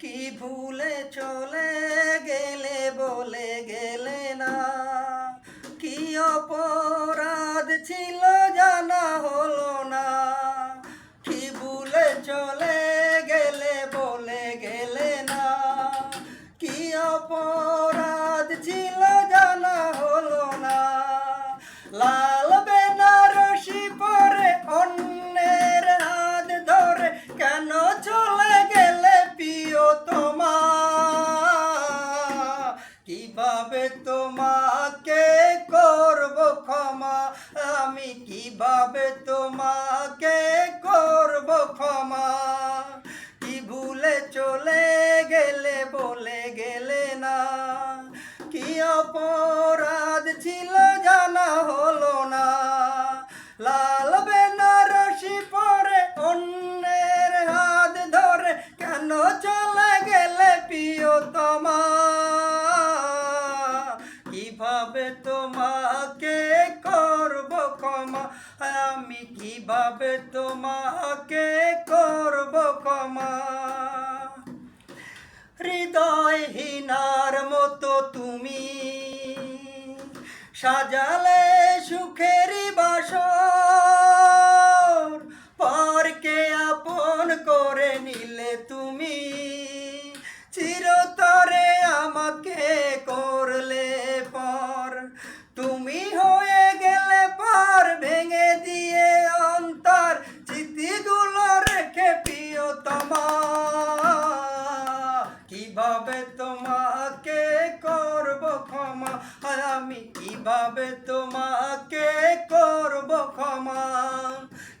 কি ভুলে চলে গেলে বলে গেলে না। কি অপরাধ ছিল জানা হলো কীভাবে তোমাকে করব ক্ষমা? আমি কীভাবে তোমাকে করব ক্ষমা? কি ভুলে চলে গেলে, বলে গেলে না? কি অপরাধ ছিল জানা হলো না? লাল বেনারসি পরে অন্যের হাত ধরে কেন চলে গেলে প্রিয় তোমা ক্ষমা আমি কীভাবে তোমাকে করব ক্ষমা? হৃদয়হীনার মতো তুমি সাজালে সুখেরই কীভাবে তোমাকে করব ক্ষমা?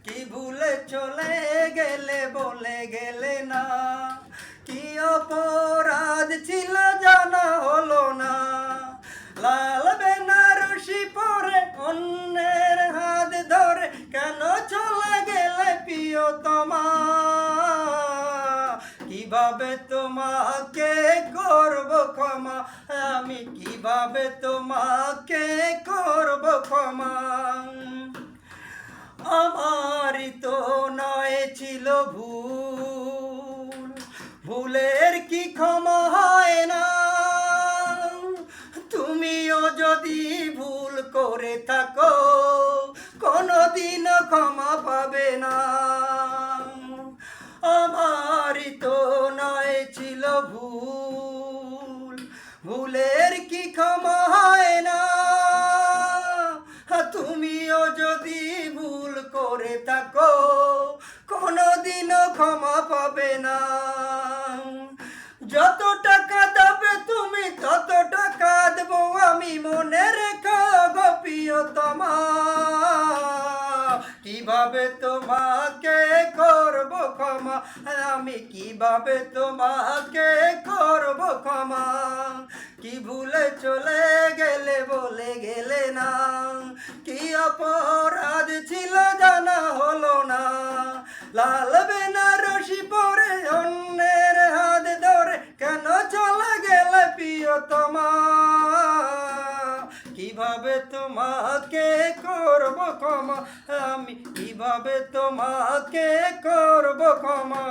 কি ভুলে চলে গেলে, বলে গেলে না? কি অপরাধ ছিল জানা হলো না? লাল বেনারসি পরে অন্যের হাত ধরে কেন চলে গেলে প্রিয় তোমা কীভাবে তোমাকে করব ক্ষমা? আমি কীভাবে তোমাকে ক্ষমা আমারই তো নয় ছিল ভুল। ভুলের কি ক্ষমা হয় না? তুমিও যদি ভুল করে থাকো, কোনোদিনও ক্ষমা পাবে না। আমারই তো নয় ছিল ভুল। ভুলের কি ক্ষমা করে থাকো, কোনোদিনও ক্ষমা পাবে না। যত টাকা দেবে তুমি, তত টাকা দেবো আমি মনে রেখো গোপিও তোমা কীভাবে তোমাকে করব ক্ষমা? আমি কীভাবে তোমাকে করব ক্ষমা? কি ভুলে চলে গেলে বলে গেলে না? কি অপরাধ তোমা কীভাবে তোমাকে করব ক্ষমা? আমি কীভাবে তোমাকে করব ক্ষমা?